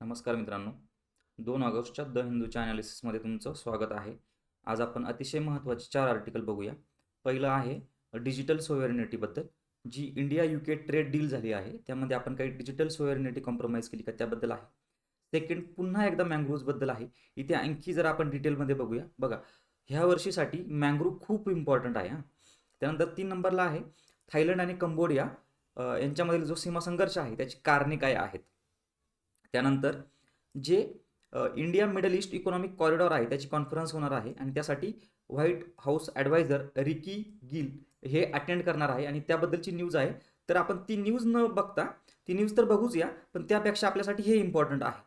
नमस्कार मित्रांनो. दोन ऑगस्टच्या द हिंदूच्या ॲनालिसिसमध्ये तुमचं स्वागत आहे. आज आपण अतिशय महत्त्वाचे चार आर्टिकल बघूया. पहिलं आहे डिजिटल सोयरनिटीबद्दल जी India U K trade deal झाली आहे त्यामध्ये आपण काही डिजिटल सोयरनिटी कॉम्प्रोमाइज केली का त्याबद्दल आहे. सेकंड पुन्हा एकदा मँग्रोव्जबद्दल आहे. इथे आणखी जर आपण डिटेलमध्ये बघूया. बघा ह्या वर्षीसाठी मँग्रोव्ह खूप इम्पॉर्टंट आहे हां. त्यानंतर तीन नंबरला आहे थायलंड आणि कंबोडिया. यांच्यामधील जो सीमा संघर्ष आहे त्याची कारणे काय आहेत? त्यानंतर जे India Middle East economic corridor आहे त्याची कॉन्फरन्स होणार आहे आणि त्यासाठी White House adviser Ricky Gill हे अटेंड करणार आहे आणि त्याबद्दलची न्यूज आहे. तर आपण ती न्यूज न बघता ती न्यूज तर बघूच या पण त्यापेक्षा आपल्यासाठी हे इम्पॉर्टंट आहे.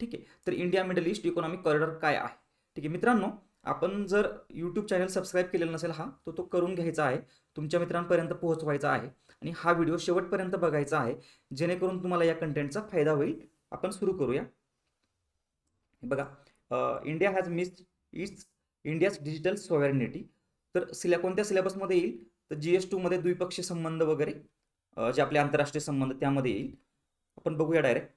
ठीक आहे? तर India Middle East economic corridor काय आहे? ठीक आहे मित्रांनो आपण जर यूट्यूब चॅनल सबस्क्राईब केलेला नसेल हा तो तो करून घ्यायचा आहे. तुमच्या मित्रांपर्यंत पोहोचवायचा आहे आणि हा व्हिडिओ शेवटपर्यंत बघायचा आहे जेणेकरून तुम्हाला या कंटेंटचा फायदा होईल. आपण सुरू करूया. बघा India has missed its India's digital sovereignty तर सिल्या कोणत्या सिलेबसमध्ये येईल? तर जी एस टूमध्ये द्विपक्षीय संबंध वगैरे जे आपले आंतरराष्ट्रीय संबंध त्यामध्ये येईल. आपण बघूया डायरेक्ट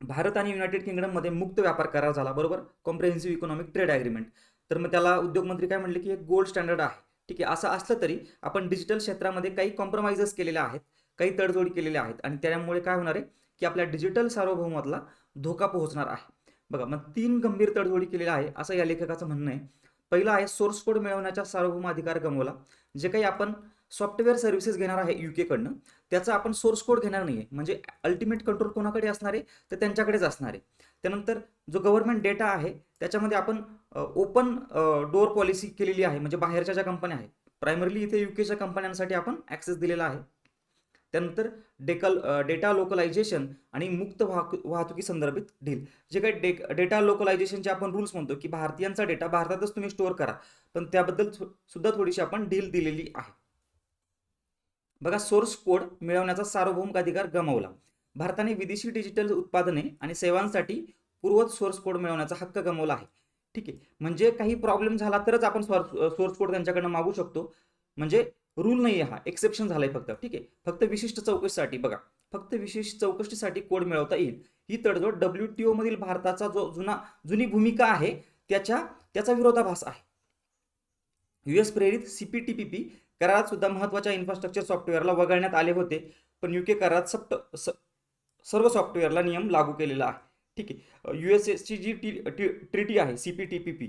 भारत आणि युनायटेड किंगडममध्ये मुक्त व्यापार करार झाला बरोबर? कॉम्प्रिहेन्सिव्ह इकॉनॉमिक ट्रेड ॲग्रीमेंट तर मग त्याला उद्योगमंत्री काय म्हणले की एक गोल्ड स्टँडर्ड आहे. ठीक आहे असं असलं तरी आपण डिजिटल क्षेत्रामध्ये काही कॉम्प्रोमाइजेस केलेले आहेत काही तडजोडी केलेल्या आहेत. आणि त्यामुळे काय होणार आहे? की आपल्या डिजिटल सार्वभौमातला धोका पोहोचणार आहे. बघा मग तीन गंभीर तडजोडी केलेल्या आहे असं या लेखकाचं म्हणणं आहे. पहिलं आहे सोर्स कोड मिळवण्याचा सार्वभौम अधिकार गमवला. जे काही आपण सॉफ्टवेअर सर्व्हिसेस घेणार आहे यू केकडनं त्याचा आपण सोर्स कोड घेणार नाही आहे म्हणजे अल्टिमेट कंट्रोल कोणाकडे असणार आहे? तर त्यांच्याकडेच असणार आहे. त्यानंतर जो गव्हर्नमेंट डेटा आहे त्याच्यामध्ये आपण ओपन डोअर पॉलिसी केलेली आहे. म्हणजे बाहेरच्या ज्या कंपन्या आहेत प्रायमरली इथे यू केच्या कंपन्यांसाठी आपण ॲक्सेस दिलेला आहे. त्यानंतर डेकल डेटा लोकलायझेशन आणि मुक्त वाहतू वाहतुकी संदर्भित डील जे काही डे डेटा लोकलायझेशनचे आपण रूल्स म्हणतो की भारतीयांचा डेटा भारतातच तुम्ही स्टोअर करा. पण त्याबद्दल सुद्धा थोडीशी आपण डील दिलेली आहे. बघा सोर्स कोड मिळवण्याचा सार्वभौमिक अधिकार गमावला. भारताने विदेशी डिजिटल उत्पादने आणि सेवांसाठी पूर्वत सोर्स कोड मिळवण्याचा हक्क गमावला आहे. ठीक आहे. म्हणजे काही प्रॉब्लेम झाला तरच आपण सोर्स कोड त्यांच्याकडनं मागू शकतो. म्हणजे रूल नाही आहे हा. एक्सेप्शन झालाय फक्त. ठीक आहे? फक्त विशिष्ट चौकशीसाठी. बघा फक्त विशेष चौकशीसाठी कोड मिळवता येईल. ही तडजोड डब्ल्यू टी ओमधील भारताचा जो जुना जुनी भूमिका आहे त्याच्या त्याचा विरोधाभास आहे. युएस प्रेरित सीपीटीपीपी करारात सुद्धा महत्त्वाच्या इन्फ्रास्ट्रक्चर सॉफ्टवेअरला वगळण्यात आले होते. पण युके करारात सप्ट स- सर्व सॉफ्टवेअरला नियम लागू केलेला आहे. ठीक आहे? यू एस एसची जी टी टी- ट्रिटी आहे C P T P P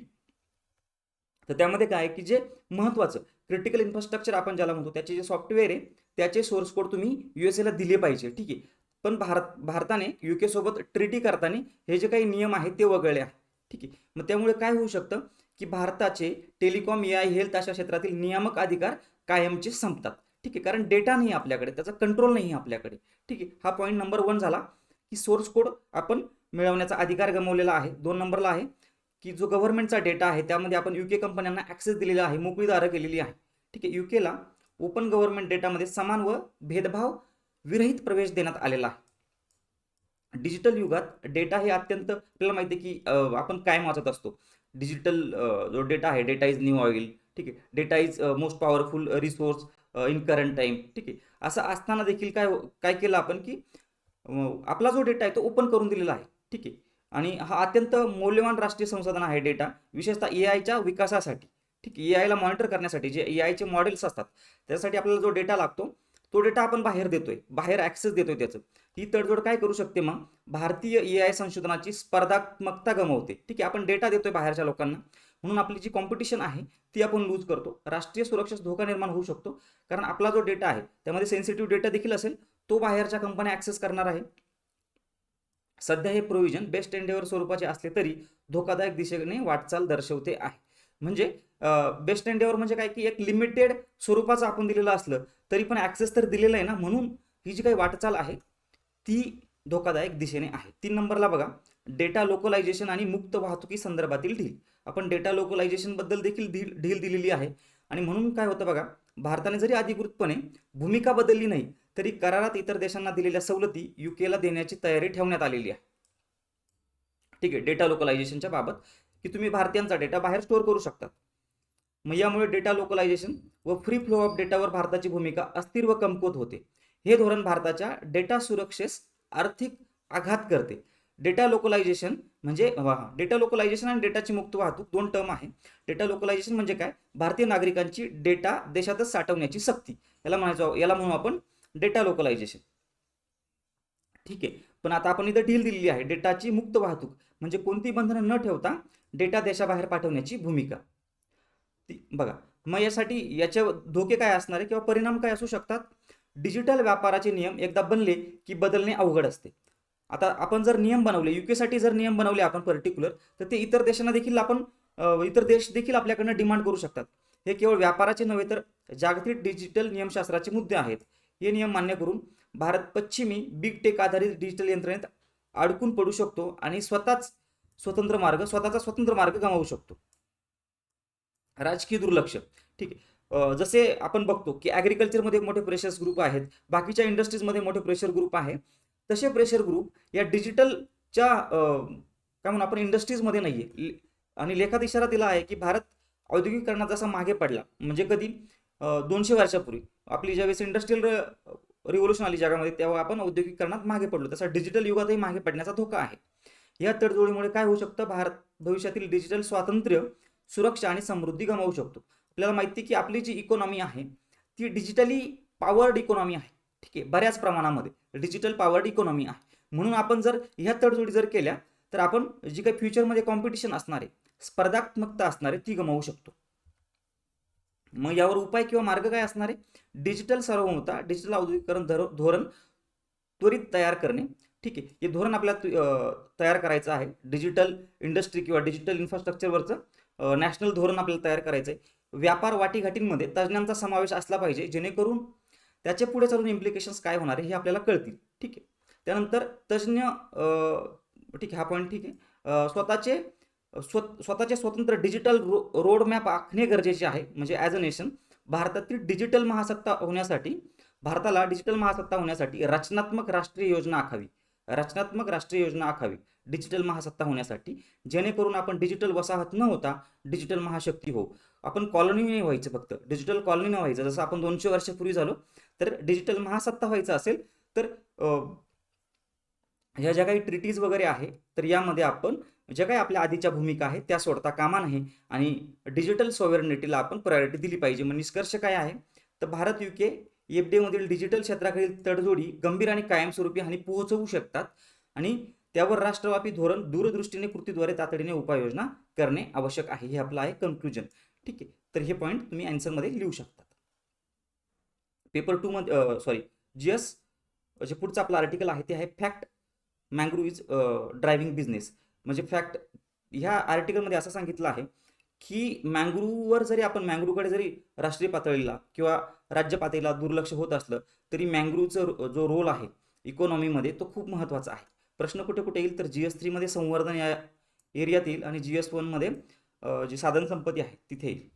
तर त्यामध्ये काय आहे की जे महत्त्वाचं क्रिटिकल इन्फ्रास्ट्रक्चर आपण ज्याला म्हणतो त्याचे जे सॉफ्टवेअर आहे त्याचे सोर्स कोड तुम्ही यू एस एला दिले पाहिजे ठीक आहे. पण भारत भारताने यू के सोबत ट्रिटी करताना हे जे काही नियम आहेत ते वगळले आहेत ठीक आहे. मग त्यामुळे काय होऊ शकतं की भारताचे टेलिकॉम ए आय हेल्थ अशा क्षेत्रातील नियामक अधिकार कायमचे संपतात ठीक आहे. कारण डेटा नाही आपल्याकडे त्याचा कंट्रोल नाही आहे आपल्याकडे ठीक आहे. हा पॉईंट नंबर वन झाला की सोर्स कोड आपण मिळवण्याचा अधिकार गमावलेला आहे दोन नंबरला आहे. की जो गव्हर्नमेंटचा डेटा आहे त्यामध्ये आपण युके कंपन्यांना ॲक्सेस दिलेला आहे मोकळीदारं केलेली आहे. ठीक आहे युकेला ओपन गव्हर्नमेंट डेटामध्ये समान व भेदभाव विरहित प्रवेश देण्यात आलेला आहे. डिजिटल युगात डेटा हे अत्यंत आपल्याला माहिती आहे की आपण काय वाचत असतो. डिजिटल जो डेटा आहे डेटा इज न्यू ऑइल ठीक आहे data is most powerful resource in current time ठीक आहे असं असताना देखील काय काय केलं आपण की आपला जो डेटा आहे तो ओपन करून दिलेला आहे. ठीक आहे आणि हा अत्यंत मौल्यवान राष्ट्रीय संसाधन आहे डेटा विशेषतः ए आयच्या विकासासाठी. ठीक आहे ए आयला मॉनिटर करण्यासाठी जे ए आयचे मॉडेल्स असतात त्यासाठी आपल्याला जो डेटा लागतो तो डेटा आपण बाहेर देतोय बाहेर ॲक्सेस देतोय त्याचं. ही तडजोड काय करू शकते मग? भारतीय ए आय संशोधनाची स्पर्धात्मकता गमावते. ठीक आहे आपण डेटा देतोय बाहेरच्या लोकांना. म्हणून आपली जी कॉम्पिटिशन आहे ती आपण लूज करतो. राष्ट्रीय सुरक्षेस धोका निर्माण होऊ शकतो. कारण आपला जो डेटा आहे त्यामध्ये सेन्सिटिव्ह डेटा देखील असेल तो बाहेरच्या कंपन्या ॲक्सेस करणार आहे. सध्या हे प्रोव्हिजन बेस्ट एंडेवर स्वरूपाचे असले तरी धोकादायक दिशेने वाटचाल दर्शवते आहे. म्हणजे बेस्ट एंडेवर म्हणजे काय की एक लिमिटेड स्वरूपाचं आपण दिलेलं असलं तरी पण ॲक्सेस तर दिलेलं आहे ना म्हणून ही जी काही वाटचाल आहे ती धोकादायक दिशेने आहे. तीन नंबरला बघा डेटा लोकलायझेशन आणि मुक्त वाहतुकी संदर्भातील ढील. आपण डेटा लोकलायझेशनबद्दल देखील ढील ढील दिलेली आहे. आणि म्हणून काय होतं बघा भारताने जरी अधिकृतपणे भूमिका बदलली नाही तरी करारात इतर देशांना दिलेल्या सवलती युकेला देण्याची तयारी ठेवण्यात आलेली आहे. ठीक आहे डेटा लोकलायझेशनच्या बाबत की तुम्ही भारतीयांचा डेटा बाहेर स्टोअर करू शकतात. मग यामुळे डेटा लोकलायझेशन व फ्री फ्लो ऑफ डेटावर भारताची भूमिका अस्थिर व कमकुवत होते. हे धोरण भारताच्या डेटा सुरक्षेस आर्थिक आघात करते. डेटा लोकलायझेशन म्हणजे डेटा लोकलायझेशन आणि डेटाची मुक्त वाहतूक दोन टर्म आहे. डेटा लोकलायझेशन म्हणजे काय? भारतीय नागरिकांची डेटा देशातच साठवण्याची सक्ती. याला म्हणायचं याला म्हणू आपण डेटा लोकलायझेशन ठीक आहे. पण आता आपण इथं ढील दिलेली आहे. डेटाची मुक्त वाहतूक म्हणजे कोणती बंधनं न ठेवता डेटा देशाबाहेर पाठवण्याची भूमिका. ती बघा. मग यासाठी याचे धोके काय असणार आहे किंवा परिणाम काय असू शकतात? डिजिटल व्यापाराचे नियम एकदा बनले की बदलणे अवघड असते. आता आपण जर नियम बनवले युकेसाठी जर नियम बनवले आपण पर्टिक्युलर तर ते इतर देशांना देखील आपण इतर देश देखील आपल्याकडनं डिमांड करू शकतात. हे केवळ व्यापाराचे नव्हे तर जागतिक डिजिटल नियमशास्त्राचे मुद्दे आहेत. हे नियम मान्य करून भारत पश्चिमी बिग टेक आधारित डिजिटल यंत्रणेत अडकून पडू शकतो आणि स्वतःच स्वतंत्र मार्ग स्वतःचा स्वतंत्र मार्ग गमावू शकतो. राजकीय दुर्लक्ष. ठीक आहे. जसे आपण बघतो की ॲग्रिकल्चरमध्ये मोठे प्रेशर्स ग्रुप आहेत बाकीच्या इंडस्ट्रीजमध्ये मोठे प्रेशर ग्रुप आहे तसे प्रेशर ग्रुप या डिजिटलच्या काय म्हणून आपण इंडस्ट्रीजमध्ये नाही आहे आणि लेखात इशारा दिला आहे की भारत औद्योगिकरणात जसा मागे पडला म्हणजे कधी? दोनशे वर्षापूर्वी. आपली ज्यावेळेस इंडस्ट्रियल रिव्होल्युशन आली जगामध्ये तेव्हा आपण औद्योगिकरणात मागे पडलो. तसा डिजिटल युगातही मागे पडण्याचा धोका आहे. या तडजोडीमुळे काय होऊ शकतं? भारत भविष्यातील डिजिटल स्वातंत्र्य सुरक्षा आणि समृद्धी गमावू शकतो. आपल्याला माहिती आहे की आपली जी इकॉनॉमी आहे ती डिजिटली पॉवर्ड इकॉनॉमी आहे. ठीक आहे? बऱ्याच प्रमाणामध्ये डिजिटल पॉवर्ड इकॉनॉमी आहे. म्हणून आपण जर ह्या तडजोडी जर केल्या तर आपण जी काही फ्युचरमध्ये कॉम्पिटिशन असणार आहे स्पर्धात्मकता असणार आहे ती गमावू शकतो. मग यावर उपाय किंवा मार्ग काय असणार आहे? डिजिटल सार्वभौमता डिजिटल औद्योगिकरण धरो- धोरण त्वरित तयार करणे. ठीक आहे. हे धोरण आपल्याला तयार करायचं आहे. डिजिटल इंडस्ट्री किंवा डिजिटल इन्फ्रास्ट्रक्चरवरचं नॅशनल धोरण आपल्याला तयार करायचं आहे. व्यापार वाटीघाटींमध्ये तज्ज्ञांचा समावेश असला पाहिजे जेणेकरून त्याचे पुढे चालून इम्प्लिकेशन्स काय होणार आहे हे आपल्याला कळतील. ठीक आहे. त्यानंतर तज्ज्ञ ठीक आहे. हा पॉईंट ठीक आहे. स्वतःचे स्व स्वतःचे स्वतंत्र डिजिटल रो रोड मॅप आखणे गरजेचे आहे. म्हणजे ॲज अ नेशन भारतातील डिजिटल महासत्ता होण्यासाठी भारताला डिजिटल महासत्ता होण्यासाठी रचनात्मक राष्ट्रीय योजना आखावी. रचनात्मक राष्ट्रीय योजना आखावी. डिजिटल महासत्ता होण्यासाठी. जेणेकरून आपण डिजिटल वसाहत न होता डिजिटल महाशक्ती होऊ. आपण कॉलनी नाही व्हायचं फक्त. डिजिटल कॉलनी व्हायचं. जसं आपण दोनशे वर्षापूर्वी झालो तर डिजिटल महासत्ता व्हायचं असेल तर ह्या ज्या काही ट्रिटीज वगैरे आहे तर यामध्ये आपण ज्या काही आपल्या आधीच्या भूमिका आहेत त्या सोडता कामा नाही आणि डिजिटल सॉव्हरनिटीला आपण प्रायोरिटी दिली पाहिजे मग निष्कर्ष काय आहे? तर भारत युके एफडीएमधील डिजिटल क्षेत्राकडील तडजोडी गंभीर आणि कायमस्वरूपी हानी पोहोचवू शकतात आणि त्यावर राष्ट्रव्यापी धोरण दूरदृष्टीने कृतीद्वारे तातडीने उपाययोजना करणे आवश्यक आहे. हे आपलं आहे कन्क्लुजन ठीक आहे. तर हे पॉईंट तुम्ही अँसरमध्ये लिहू शकतात पेपर टू मध्ये सॉरी जी एस जे पुढचं आपलं आर्टिकल आहे ते आहे fact mangrove is driving business म्हणजे फॅक्ट ह्या आर्टिकलमध्ये असं सांगितलं आहे की मँग्रूवर जरी आपण मँग्रूकडे जरी राष्ट्रीय पातळीला किंवा राज्य पातळीला दुर्लक्ष होत असलं तरी मँग्रूचं जो रोल आहे इकॉनॉमीमध्ये तो खूप महत्त्वाचा आहे. प्रश्न कुठे कुठे येईल? तर जी एस थ्रीमध्ये संवर्धन या एरियात येईल आणि जी एस वनमध्ये जी साधन संपत्ती आहे तिथे येईल.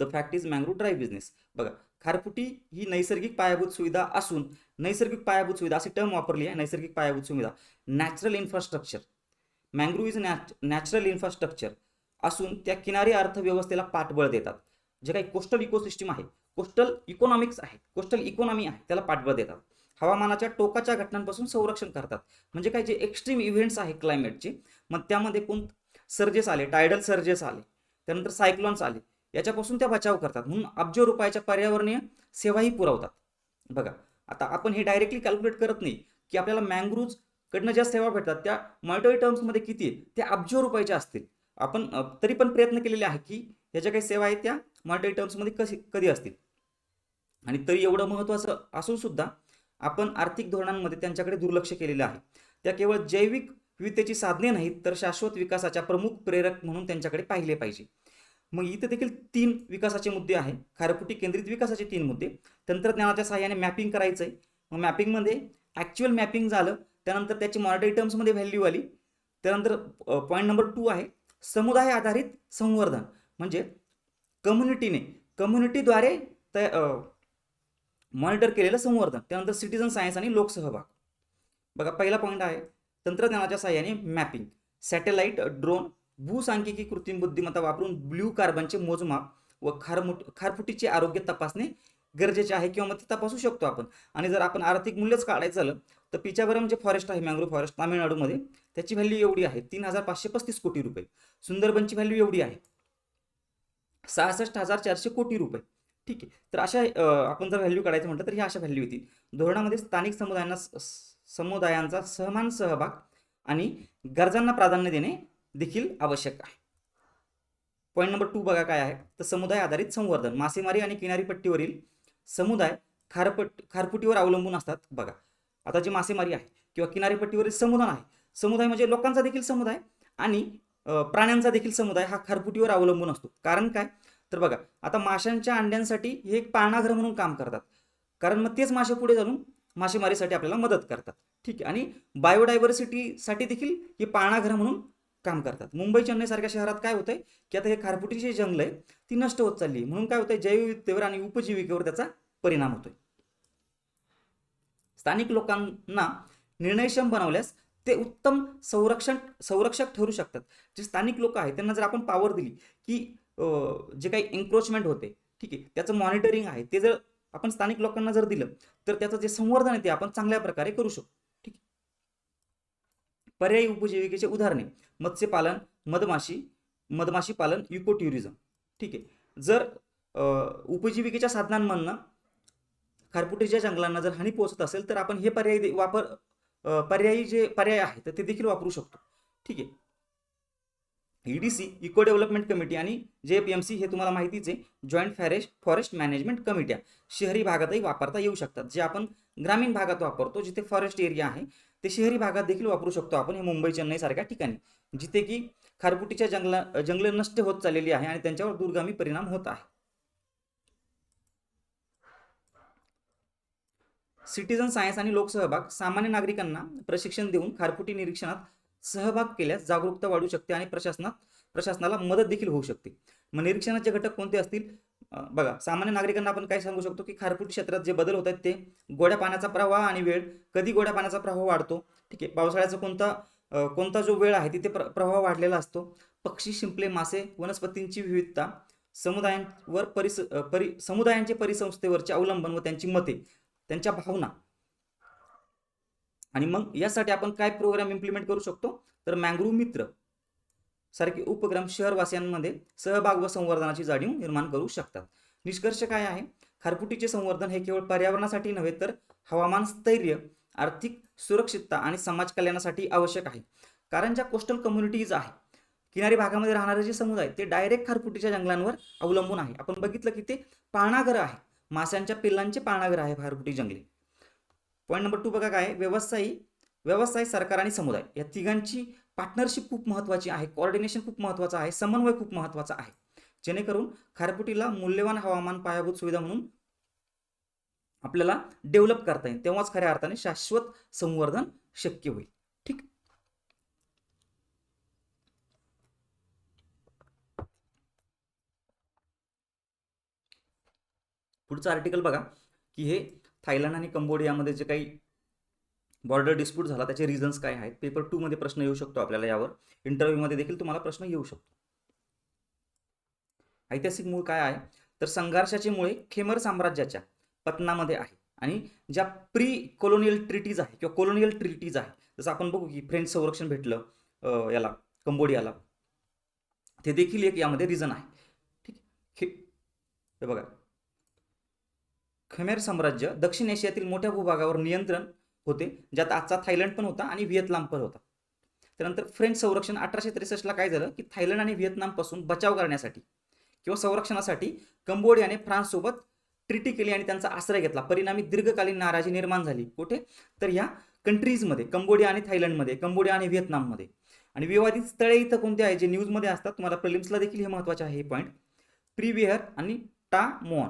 The fact is mangrove drive business बघा खारफुटी ही नैसर्गिक पायाभूत सुविधा असून नैसर्गिक पायाभूत सुविधा अशी टर्म वापरली आहे नैसर्गिक पायाभूत सुविधा. Natural infrastructure mangrove is नॅच natural infrastructure असून त्या किनारी अर्थव्यवस्थेला पाठबळ देतात. जे काही कोस्टल इकोसिस्टम आहे कोस्टल इकॉनॉमिक्स आहे कोस्टल इकॉनॉमी आहे त्याला पाठबळ देतात. हवामानाच्या टोकाच्या घटनांपासून संरक्षण करतात. म्हणजे काय जे एक्स्ट्रीम इव्हेंट्स आहे क्लायमेटचे मग त्यामध्ये कोण सर्जेस आले टायडल सर्जेस आले त्यानंतर सायक्लॉन्स आले याच्यापासून त्या बचाव करतात. म्हणून अब्ज रुपयाच्या पर्यावरणीय सेवाही पुरवतात. बघा आता आपण हे डायरेक्टली कॅल्क्युलेट करत नाही की आपल्याला मँग्रूज कडनं ज्या सेवा भेटतात त्या मॉनिटरी टर्म्समध्ये किती आहे त्या अब्ज रुपयाच्या असतील. आपण तरी पण प्रयत्न केलेले आहे की ह्या काही सेवा आहेत त्या मॉनिटरी टर्म्समध्ये कशी कधी असतील? आणि तरी एवढं महत्त्वाचं असून सुद्धा आपण आर्थिक धोरणांमध्ये त्यांच्याकडे दुर्लक्ष केलेलं आहे. त्या केवळ जैविक विविधतेची साधने नाहीत तर शाश्वत विकासाच्या प्रमुख प्रेरक म्हणून त्यांच्याकडे पाहिले पाहिजे. मग इथे देखील तीन विकासाचे मुद्दे आहे खारफुटी केंद्रित विकासाचे तीन मुद्दे. तंत्रज्ञानाच्या सहाय्याने मॅपिंग करायचं आहे मग मॅपिंगमध्ये ॲक्च्युअल मॅपिंग झालं त्यानंतर त्याची मॉनिटरी टर्म्समध्ये व्हॅल्यू आली. त्यानंतर पॉईंट नंबर टू आहे समुदाय आधारित संवर्धन. म्हणजे कम्युनिटीने कम्युनिटीद्वारे त्या मॉनिटर केलेलं संवर्धन. त्यानंतर सिटिझन सायन्स आणि लोकसहभाग. बघा पहिला पॉईंट आहे तंत्रज्ञानाच्या सहाय्याने मॅपिंग सॅटेलाईट ड्रोन भूसांख्यिकी कृत्रिम बुद्धिमत्ता वापरून ब्ल्यू कार्बनचे मोजमाप व खारमुट खारफुटीचे आरोग्य तपासणे गरजेचे आहे किंवा मग ते तपासू शकतो आपण. आणि जर आपण आर्थिक मूल्यच काढायचं झालं तर पिचावरम जे फॉरेस्ट आहे मँग्रोव्ह फॉरेस्ट तामिळनाडूमध्ये त्याची व्हॅल्यू एवढी आहे तीन हजार पाचशे पस्तीस कोटी रुपये. सुंदरबनची व्हॅल्यू एवढी आहे. सहासष्ट हजार चारशे कोटी रुपये. ठीक आहे. तर अशा आपण जर व्हॅल्यू काढायचं म्हटलं तर ह्या अशा व्हॅल्यू येतील. धोरणामध्ये स्थानिक समुदायांना स- समुदायांचा सहमान सहभाग आणि गरजांना प्राधान्य देणे देखील आवश्यक आहे. पॉईंट नंबर टू बघा काय आहे. तर समुदाय आधारित संवर्धन मासेमारी आणि किनारीपट्टीवरील समुदाय खारपट खारफुटीवर अवलंबून असतात बघा. आता जी मासेमारी आहे किंवा किनारीपट्टीवरील समुदाय आहे समुदाय म्हणजे लोकांचा देखील समुदाय आणि प्राण्यांचा देखील समुदाय हा खारफुटीवर अवलंबून असतो. कारण काय? तर बघा आता माशांच्या अंड्यांसाठी हे एक पाळणाघर म्हणून काम करतात. कारण मग तेच मासे पुढे जाऊन मासेमारीसाठी आपल्याला मदत करतात. ठीक आहे. आणि बायोडायव्हर्सिटीसाठी देखील हे पाळणाघर म्हणून काम करतात. मुंबई चेन्नईसारख्या शहरात काय होतंय की आता हे खारफुटीची जंगल आहे ती नष्ट होत चालली आहे. म्हणून काय होतंय? जैवविविधतेवर आणि उपजीविकेवर त्याचा परिणाम होतोय. स्थानिक लोकांना निर्णयक्षम बनवल्यास ते उत्तम संरक्षण संरक्षक ठरू शकतात. जे स्थानिक लोक आहेत त्यांना जर आपण पॉवर दिली की जे काही एन्क्रोचमेंट होते ठीक आहे त्याचं मॉनिटरिंग आहे ते जर आपण स्थानिक लोकांना जर दिलं तर त्याचं जे संवर्धन आहे ते आपण चांगल्या प्रकारे करू शकतो. पर्यायी उपजीविकेचे उदाहरणे. मत्स्यपालन मधमाशी मधमाशी पालन इको टुरिझम ठीक आहे. जर उपजीविकेच्या साधनांमधनं खारपुटीच्या जंगलांना जर हानी पोहोचत असेल तर आपण हे पर्याय वापर पर्यायी जे पर्याय आहेत तर ते देखील वापरू शकतो. ठीक आहे. ईडीसी इको डेव्हलपमेंट कमिटी आणि जे पी एम सी हे तुम्हाला माहितीच आहे. जॉईंट फॉरेस्ट फॉरेस्ट मॅनेजमेंट कमिट्या शहरी भागातही वापरता येऊ शकतात. जे आपण ग्रामीण भागात वापरतो जिथे फॉरेस्ट एरिया आहे ते शहरी भागात देखील वापरू शकतो आपण हे मुंबई चेन्नई सारख्या ठिकाणी. जिथे की खारफुटीच्या जंगला जंगले नष्ट होत चाललेली आहे आणि त्यांच्यावर दूरगामी परिणाम होत आहे. सिटीजन सायन्स आणि लोकसहभाग सामान्य नागरिकांना प्रशिक्षण देऊन खारफुटी निरीक्षणात सहभाग केल्यास जागरूकता वाढू शकते आणि प्रशासनात प्रशासनाला मदत देखील होऊ शकते. मग निरीक्षणाचे घटक कोणते असतील? बघा सामान्य नागरिकांना आपण काय सांगू शकतो की खारफुटी क्षेत्रात जे बदल होत आहेत ते गोड्या पाण्याचा प्रवाह आणि वेळ कधी गोड्या पाण्याचा प्रवाह वाढतो? ठीक आहे पावसाळ्याचा कोणता कोणता जो वेळ आहे तिथे प्र प्रवाह वाढलेला असतो? पक्षी शिंपले मासे वनस्पतींची विविधता समुदायांवर परिस परि समुदायांचे परिसंस्थेवरचे अवलंबन व त्यांची मते त्यांच्या भावना. आणि मग यासाठी आपण काय प्रोग्राम इम्प्लिमेंट करू शकतो? तर मँग्रोव्ह मित्र. सारखे उपक्रम शहरवासियांमध्ये सहभाग व संवर्धनाची जाणीव निर्माण करू शकतात. निष्कर्ष काय आहे? खारफुटीचे संवर्धन हे केवळ पर्यावरणासाठी नव्हे तर हवामान स्थैर्य आर्थिक सुरक्षितता आणि समाज कल्याणासाठी आवश्यक आहे. कारण ज्या कोस्टल कम्युनिटीज आहे किनारी भागामध्ये राहणारे जे समुदाय ते डायरेक्ट खारफुटीच्या जंगलांवर अवलंबून आहे. आपण बघितलं की ते पाळणाघर आहे. माशांच्या पिल्लांचे पाळणाघर आहे खारफुटी जंगले. पॉईंट नंबर टू बघा काय आहे? व्यवसायी व्यवसाय सरकार आणि समुदाय या तिघांची पार्टनरशिप खूप महत्त्वाची आहे कोऑर्डिनेशन खूप महत्त्वाचं आहे समन्वय खूप महत्त्वाचा आहे. जेणेकरून खारपुटीला मूल्यवान हवामान पायाभूत सुविधा म्हणून आपल्याला डेव्हलप करता येईल. तेव्हाच खऱ्या अर्थाने शाश्वत संवर्धन शक्य होईल. ठीक? पुढचं आर्टिकल बघा की हे थायलंड आणि कंबोडियामध्ये जे काही बॉर्डर डिस्प्यूट झाला त्याचे रिझन्स काय आहेत? पेपर टू मध्ये प्रश्न येऊ शकतो आपल्याला यावर. इंटरव्ह्यूमध्ये देखील तुम्हाला प्रश्न येऊ शकतो. ऐतिहासिक मूळ काय आहे? तर संघर्षाचे मुळे खेमर साम्राज्याच्या पतनामध्ये आहे. आणि ज्या प्री कोलोनियल ट्रिटीज आहे किंवा कोलोनियल ट्रिटीज आहे जसं आपण बघू की फ्रेंच संरक्षण भेटलं याला कंबोडियाला. ते देखील एक यामध्ये रिझन आहे. ठीक खे हे बघा. खमेर साम्राज्य दक्षिण एशियातील मोठ्या भूभागावर नियंत्रण होते ज्यात आजचा थायलंड पण होता आणि व्हिएतनाम पण होता. त्यानंतर फ्रेंच संरक्षण अठराशे त्रेसष्टला काय झालं की थायलंड आणि व्हिएतनामपासून बचाव करण्यासाठी किंवा संरक्षणासाठी कंबोडियाने फ्रान्ससोबत ट्रिटी केली आणि त्यांचा आश्रय घेतला. परिणामी दीर्घकालीन नाराजी निर्माण झाली. कुठे? तर ह्या कंट्रीजमध्ये कंबोडिया आणि थायलंडमध्ये कंबोडिया आणि व्हिएतनाममध्ये. आणि विवादित स्थळे इथं कोणते आहे जे न्यूजमध्ये असतात. तुम्हाला प्रिलिम्सला देखील हे महत्त्वाचे आहे. हे पॉईंट प्रीविहर आणि टामोन.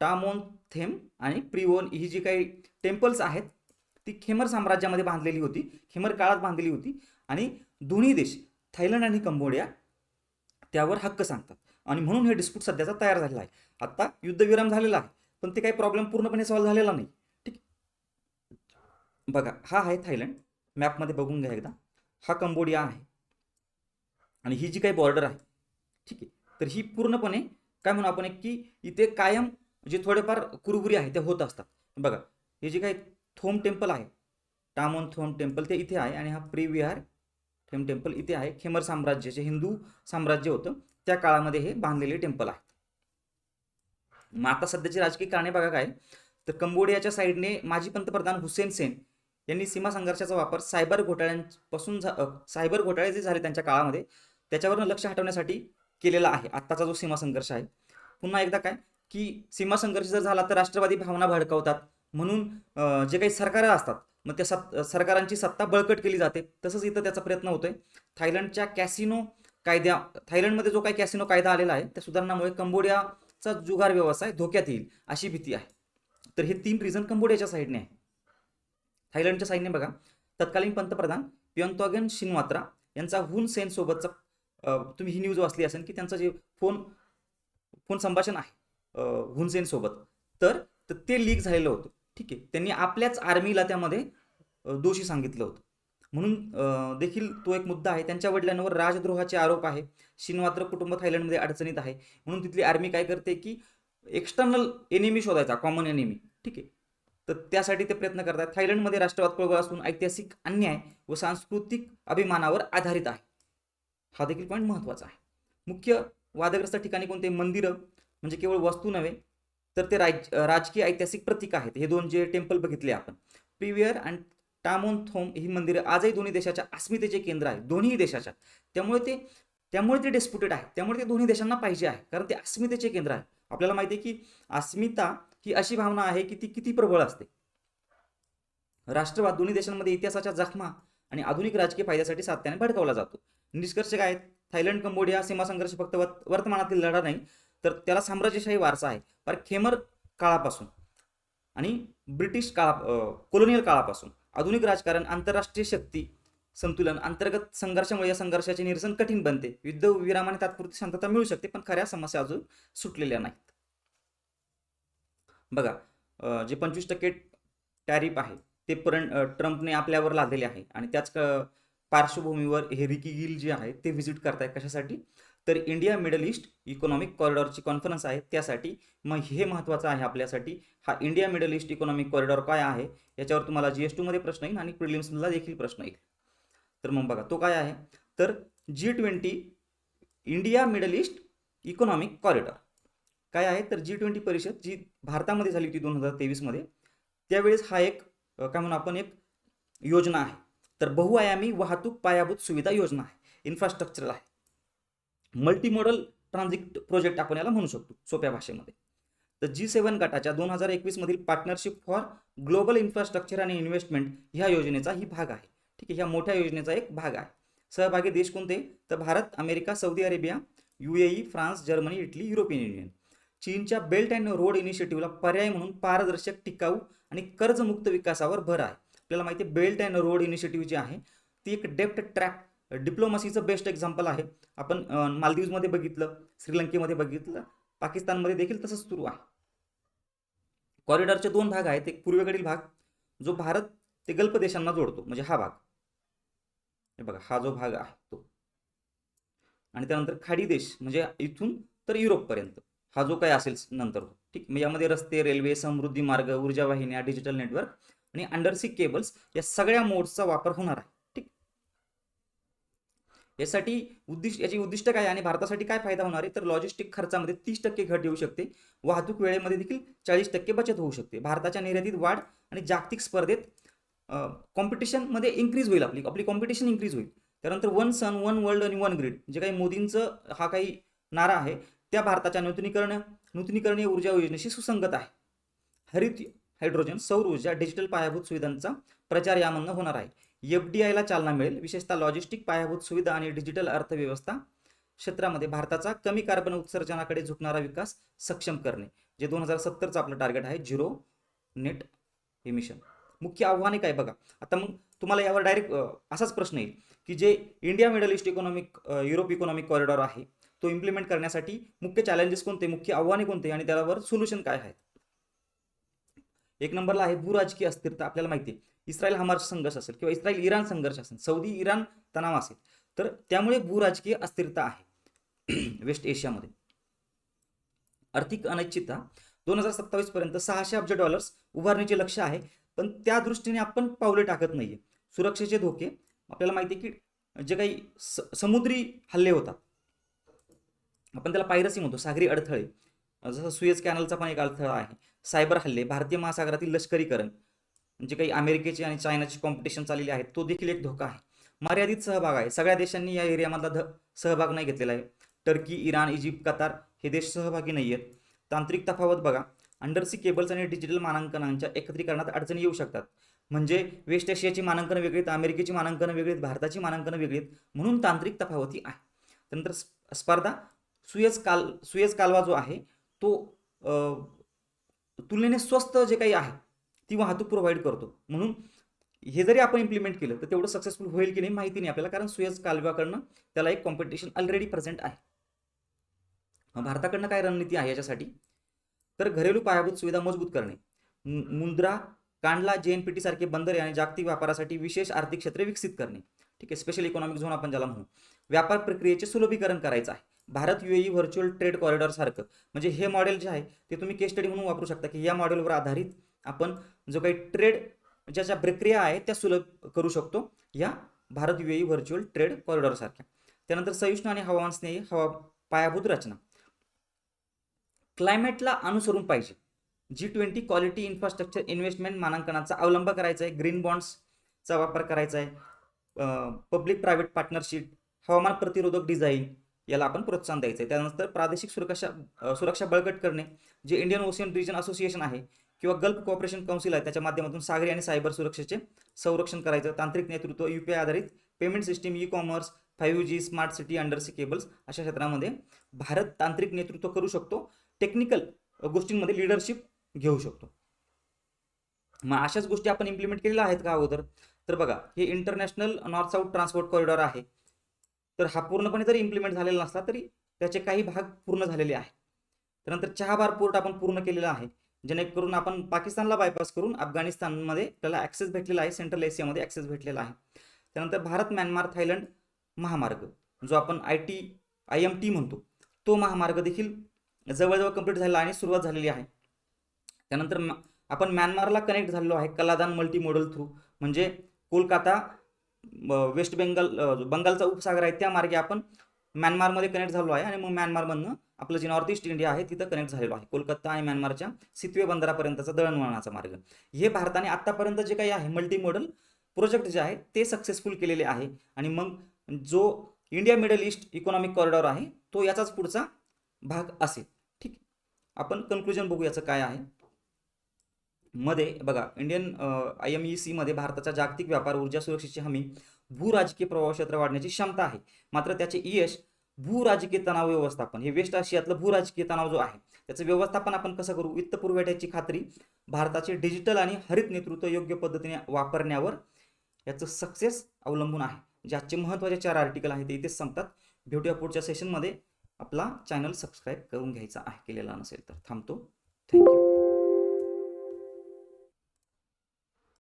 टामोन थेम आणि प्रिवोन ही जी काही टेम्पल्स आहेत ती खेमर साम्राज्यामध्ये बांधलेली होती खेमर काळात बांधलेली होती आणि दोन्ही देश थायलंड आणि कंबोडिया त्यावर हक्क सांगतात. आणि म्हणून हे डिस्प्यूट सध्याचा तयार झालेला आहे. आत्ता युद्धविराम झालेला आहे पण ते काही प्रॉब्लेम पूर्णपणे सॉल्व्ह झालेला नाही. ठीक? बघा हा आहे थायलंड. मॅपमध्ये बघून घ्या एकदा. हा कंबोडिया आहे. आणि ही जी काही बॉर्डर आहे ठीक आहे? तर ही पूर्णपणे काय म्हणू आपण एक की इथे कायम जे थोडेफार कुरबुरी आहे ते होत असतात. बघा हे जे काही थोम टेम्पल आहे. टामोन थोम टेम्पल ते इथे आहे आणि हा प्रिविहार थेम टेम्पल इथे आहे. खेमर साम्राज्य जे हिंदू साम्राज्य होतं त्या काळामध्ये हे बांधलेले टेम्पल आहे. मग आता सध्याची राजकीय कारणे बघा काय. तर कंबोडियाच्या साईडने माजी पंतप्रधान हुसेन सेन यांनी सीमा संघर्षाचा वापर सायबर घोटाळ्यांपासून झा सायबर घोटाळे जे झाले त्यांच्या काळामध्ये त्याच्यावरून लक्ष हटवण्यासाठी केलेला आहे. आत्ताचा जो सीमा संघर्ष आहे. पुन्हा एकदा काय की सीमा संघर्ष जर झाला तर राष्ट्रवादी भावना भडकावतात. म्हणून जे काही सरकारं असतात मग त्या सत् सरकारांची सत्ता बळकट केली जाते. तसंच इथं त्याचा प्रयत्न होतोय. थायलंडच्या कॅसिनो कायद्या थायलंडमध्ये जो काही कॅसिनो कायदा आलेला आहे त्या सुधारणामुळे कंबोडियाचा जुगार व्यवसाय धोक्यात येईल अशी भीती आहे. तर हे तीन रिझन कंबोडियाच्या साईडने आहे. थायलंडच्या साईडने बघा. तत्कालीन पंतप्रधान प्यंतॉगन शिनवात्रा यांचा हुन सेन सोबतचा तुम्ही ही न्यूज वाचली असेल की त्यांचं जे फोन फोन संभाषण आहे अ, हुन सोबत तर तर ते लीक झालेलं होतं. ठीक आहे. त्यांनी आपल्याच आर्मीला त्यामध्ये दोषी सांगितलं होतं. म्हणून देखील तो एक मुद्दा आहे. त्यांच्या वडिलांवर राजद्रोहाचे आरोप आहे. शिनवात्र कुटुंब थायलंडमध्ये अडचणीत आहे. म्हणून तिथली आर्मी काय करते की एक्स्टर्नल एनिमी शोधायचा कॉमन एनिमी ठीक आहे. तर त्यासाठी ते प्रयत्न करतात. थायलंडमध्ये राष्ट्रवाद प्रबळ असून ऐतिहासिक अन्याय व सांस्कृतिक अभिमानावर आधारित आहे. हा देखील पॉईंट महत्त्वाचा आहे. मुख्य वादग्रस्त ठिकाणी कोणते? मंदिरं म्हणजे केवळ वस्तू नव्हे तर ते राज राजकीय ऐतिहासिक प्रतीक आहेत. हे दोन जे टेम्पल बघितले आपण. प्रिवियर आणि टामोन थोम ही मंदिरं आजही दोन्ही देशाच्या अस्मितेचे केंद्र आहे दोन्ही देशाच्या. त्यामुळे ते त्यामुळे ते डिस्प्युटेड आहे. त्यामुळे ते दोन्ही देशांना पाहिजे आहे. कारण ते अस्मितेचे केंद्र आहे. आपल्याला माहिती आहे की अस्मिता ही अशी भावना आहे की ती किती प्रबळ असते. राष्ट्रवाद दोन्ही देशांमध्ये इतिहासाच्या जखमा आणि आधुनिक राजकीय फायद्यासाठी सातत्याने भडकवला जातो. निष्कर्ष काय आहेत? थायलंड कंबोडिया सीमा संघर्ष फक्त वर्तमानातील लढा नाही. तर त्याला साम्राज्यशाही वारसा आहे. पर खेमर काळापासून आणि ब्रिटिश काळा कोलोनियल काळापासून. आधुनिक राजकारण आंतरराष्ट्रीय शक्ती संतुलन अंतर्गत संघर्षामुळे या संघर्षाचे निरसन कठीण बनते. युद्ध विरामाने तात्पुरती शांतता मिळू शकते पण खऱ्या समस्या अजून सुटलेल्या नाहीत. बघा जे पंचवीस टक्के टॅरिफ आहे ते पण ट्रम्पने आपल्यावर लादलेले आहे. आणि त्याच पार्श्वभूमीवर हे रिकी गिल जे आहे ते व्हिजिट करतायत कशासाठी? तर इंडिया मिडल ईस्ट इकॉनॉमिक कॉरिडॉरची कॉन्फरन्स आहे त्यासाठी. मग हे महत्त्वाचं आहे आपल्यासाठी. हा India Middle East economic corridor काय आहे? याच्यावर तुम्हाला जी एस टूमध्ये प्रश्न येईल आणि प्रिलिम्सला देखील प्रश्न येईल. तर मग बघा तो काय आहे? तर G twenty India Middle East economic corridor. काय आहे? तर जी ट्वेंटी परिषद जी भारतामध्ये झाली होती दोन हजार तेवीसमध्ये त्यावेळेस हा एक काय म्हणू आपण एक योजना आहे. तर बहुआयामी वाहतूक पायाभूत सुविधा योजना आहे. इन्फ्रास्ट्रक्चरल आहे. मल्टीमॉडल ट्रान्झिट प्रोजेक्ट आपण याला म्हणू शकतो सोप्या भाषेमध्ये. तर जी सेवन गटाच्या दोन हजार एकवीसमधील पार्टनरशिप फॉर ग्लोबल इन्फ्रास्ट्रक्चर आणि इन्व्हेस्टमेंट ह्या योजनेचा ही भाग आहे. ठीक आहे ह्या मोठ्या योजनेचा एक भाग आहे. सहभागी देश कोणते? तर Bharat America Saudi Arabia UAE France Germany Italy European Union. चीनच्या बेल्ट अँड रोड इनिशिएटिव्हला पर्याय म्हणून पारदर्शक टिकाऊ आणि कर्जमुक्त विकासावर भर आहे. आपल्याला माहिती आहे बेल्ट अँड रोड इनिशिएटिव्ह जी आहे ती एक डेप्ट ट्रॅक डिप्लोमसीचं बेस्ट एक्झाम्पल आहे. आपण मालदीवमध्ये बघितलं श्रीलंकेमध्ये बघितलं पाकिस्तानमध्ये देखील तसंच सुरू आहे. कॉरिडॉरचे दोन भाग आहेत. एक पूर्वेकडील भाग जो भारत ते गल्फ देशांना जोडतो म्हणजे हा भाग. हे बघा हा जो भाग आहे तो. आणि त्यानंतर खाडी देश म्हणजे इथून तर युरोपपर्यंत. हा जो काय असेल नंतर ठीक म्हणजे यामध्ये रस्ते रेल्वे समृद्धी मार्ग ऊर्जा वाहिन्या डिजिटल नेटवर्क आणि अंडरसी केबल्स या सगळ्या मोड्सचा वापर होणार आहे. यासाठी उद्दिष्ट याची उद्दिष्ट काय आहे आणि भारतासाठी काय फायदा होणार आहे? तर लॉजिस्टिक खर्चामध्ये तीस टक्के घट येऊ शकते. वाहतूक वेळेमध्ये देखील चाळीस टक्के बचत होऊ शकते. भारताच्या निर्यातीत वाढ आणि जागतिक स्पर्धेत कॉम्पिटिशनमध्ये इन्क्रीज होईल आपली आपली कॉम्पिटिशन इन्क्रीज होईल. त्यानंतर वन सन वन वर्ल्ड आणि वन ग्रीड जे काही मोदींचं हा काही नारा आहे त्या भारताच्या नूतनीकरण नूतनीकरणीय ऊर्जा योजनेशी सुसंगत आहे. हरित हायड्रोजन सौर ऊर्जा डिजिटल पायाभूत सुविधांचा प्रचार यामधनं होणार आहे. एफ डी आयला चालना मिळेल. विशेषतः लॉजिस्टिक पायाभूत सुविधा आणि डिजिटल अर्थव्यवस्था क्षेत्रामध्ये भारताचा कमी कार्बन उत्सर्जनाकडे झुकणारा विकास सक्षम करणे जे दोन हजार सत्तरचं आपलं टार्गेट आहे झिरो नेट इमिशन मुख्य आव्हाने काय बघा. आता मग तुम्हाला यावर डायरेक्ट असाच प्रश्न येईल की जे India Middle East economic Europe economic corridor आहे तो इम्प्लिमेंट करण्यासाठी मुख्य चॅलेंजेस कोणते मुख्य आव्हाने कोणते आणि त्यावर सोल्युशन काय आहेत? एक नंबरला आहे भूराजकीय अस्थिरता आपल्याला माहिती आहे. इस्रायल हमास संघर्ष असेल किंवा इस्रायल इराण संघर्ष असेल सौदी इराण तणाव असेल तर त्यामुळे भूराजकीय अस्थिरता आहे वेस्ट एशियामध्ये. आर्थिक अनिश्चितता दोन हजार सत्तावीस पर्यंत सहाशे अब्ज डॉलर्स उभारणीचे लक्ष आहे पण त्या दृष्टीने आपण पावले टाकत नाहीये. सुरक्षेचे धोके आपल्याला माहिती आहे की जे काही समुद्री हल्ले होतात आपण त्याला पायरसी म्हणतो सागरी अडथळे. जसं सुएज कॅनलचा पण एक अडथळा आहे. सायबर हल्ले भारतीय महासागरातील लष्करीकरण जे काही अमेरिकेची आणि चायनाची कॉम्पिटिशन चाललेली आहे तो देखील एक धोका आहे. मर्यादित सहभाग आहे. सगळ्या देशांनी या एरियामधला ध सहभाग नाही घेतलेला आहे. टर्की इराण इजिप्त कतार हे देश सहभागी नाही आहेत. तांत्रिक तफावत बघा. अंडरसी केबल्स आणि डिजिटल मानांकनांच्या एकत्रीकरणात अडचणी येऊ शकतात. म्हणजे वेस्ट एशियाची मानांकनं वेगळी आहेत अमेरिकेची मानांकनं वेगळीत भारताची मानांकनं वेगळी आहेत म्हणून तांत्रिक तफावती आहे. त्यानंतर स्प- स्पर्धा. सुयज काल सुयज कालवा जो आहे तो तुलनेने स्वस्त जे काही आहे ती वाहतूक प्रोव्हाइड करतो. म्हणून हे जरी आपण इम्प्लिमेंट केलं तर तेवढं सक्सेसफुल होईल की नाही माहिती नाही आपल्याला कारण सुयज कालव्याकडनं त्याला एक कॉम्पिटिशन ऑलरेडी प्रेझेंट आहे. भारताकडनं काय रणनीती आहे याच्यासाठी? तर घरेलू पायाभूत सुविधा मजबूत करणे. मु- मुंद्रा कांडला जेएनपीटी सारखे बंदरे आणि जागतिक व्यापारासाठी विशेष आर्थिक क्षेत्रे विकसित करणे. ठीक आहे स्पेशल इकॉनॉमिक झोन आपण ज्याला म्हणू. व्यापार प्रक्रियेचे सुलभीकरण करायचं आहे. Bharat UAE virtual trade corridor सारखं. म्हणजे हे मॉडेल जे आहे ते तुम्ही केस स्टडी म्हणून वापरू शकता की या मॉडेलवर आधारित आपण जो काही ट्रेड ज्या ज्या प्रक्रिया आहेत त्या सुलभ करू शकतो या भारत युएई व्हर्च्युअल ट्रेड कॉरिडॉरसारख्या त्यानंतर सहिष्णू आणि हवामान स्नेही हवा पायाभूत रचना. क्लायमेटला अनुसरून पाहिजे. G twenty quality infrastructure investment मानांकनाचा अवलंब करायचा आहे ग्रीन बॉन्ड्सचा वापर करायचा आहे पब्लिक प्रायव्हेट पार्टनरशिप हवामान प्रतिरोधक डिझाईन याला आपण प्रोत्साहन द्यायचं आहे त्यानंतर प्रादेशिक सुरक्षा सुरक्षा बळकट करणे जे इंडियन ओशियन रिजन असोसिएशन आहे किंवा गल्फ कॉपरेशन कौन्सिल आहे त्याच्या माध्यमातून सागरी आणि सायबर सुरक्षेचे संरक्षण करायचं. तांत्रिक नेतृत्व यू पी आय आधारित payment system e commerce five G smart city undersea cables अशा क्षेत्रामध्ये भारत तांत्रिक नेतृत्व करू शकतो टेक्निकल गोष्टींमध्ये लिडरशिप घेऊ शकतो. मग अशाच गोष्टी आपण इम्प्लिमेंट केलेल्या आहेत का अगोदर? तर बघा हे international north south transport corridor आहे. तर हा पूर्णपणे जरी इम्प्लिमेंट झालेला नसला तरी त्याचे काही भाग पूर्ण झालेले आहे त्यानंतर चहाबार पोर्ट आपण पूर्ण केलेला आहे. जेणेकरून आपण पाकिस्तानला बायपास करून अफगाणिस्तानमध्ये त्याला ॲक्सेस भेटलेला आहे सेंट्रल एशियामध्ये ॲक्सेस भेटलेला आहे. त्यानंतर भारत म्यानमार थायलंड महामार्ग जो आपण I T I M T म्हणतो तो महामार्ग देखील जवळजवळ कंप्लीट झालेला आणि सुरुवात झालेली आहे. त्यानंतर म- आपण म्यानमारला कनेक्ट झालेलो आहे कलादान मल्टी मॉडल थ्रू म्हणजे कोलकाता वेस्ट बेंगल बंगालचा उपसागर आहे त्या मार्गे आपण म्यानमारमध्ये कनेक्ट झालो आहे आणि मग म्यानमारमधनं आपलं जे नॉर्थ ईस्ट इंडिया आहे तिथं कनेक्ट झालेलो आहे. कोलकाता आणि म्यानमारच्या सितवे बंदरापर्यंतचा दळणवळणाचा मार्ग. हे भारताने आत्तापर्यंत जे काही आहे मल्टी मॉडल प्रोजेक्ट जे आहे ते सक्सेसफुल केलेले आहे. आणि मग जो India Middle East economic corridor आहे तो याचाच पुढचा भाग असेल. ठीक आपण कन्क्लुजन बघू याचं काय आहे. मध्ये बघा इंडियन आय एम ई सीमध्ये भारताचा जागतिक व्यापार ऊर्जा सुरक्षेची हमी भू राजकीय प्रभाव क्षेत्र वाढण्याची क्षमता आहे. मात्र त्याचे यश भूराजकीय तणाव व्यवस्थापन. हे वेस्ट आशियातलं भू राजकीय तणाव जो आहे त्याचं व्यवस्थापन आपण कसं करू? वित्त पुरवठ्याची खात्री भारताचे डिजिटल आणि हरित नेतृत्व योग्य पद्धतीने वापरण्यावर याचं सक्सेस अवलंबून आहे. जे आजचे महत्त्वाचे चार आर्टिकल आहेत ते इथेच संपतात. भेटूया पुढच्या सेशनमध्ये आपला चॅनल सबस्क्राईब करून घ्यायचा आहे केलेला नसेल तर. थांबतो.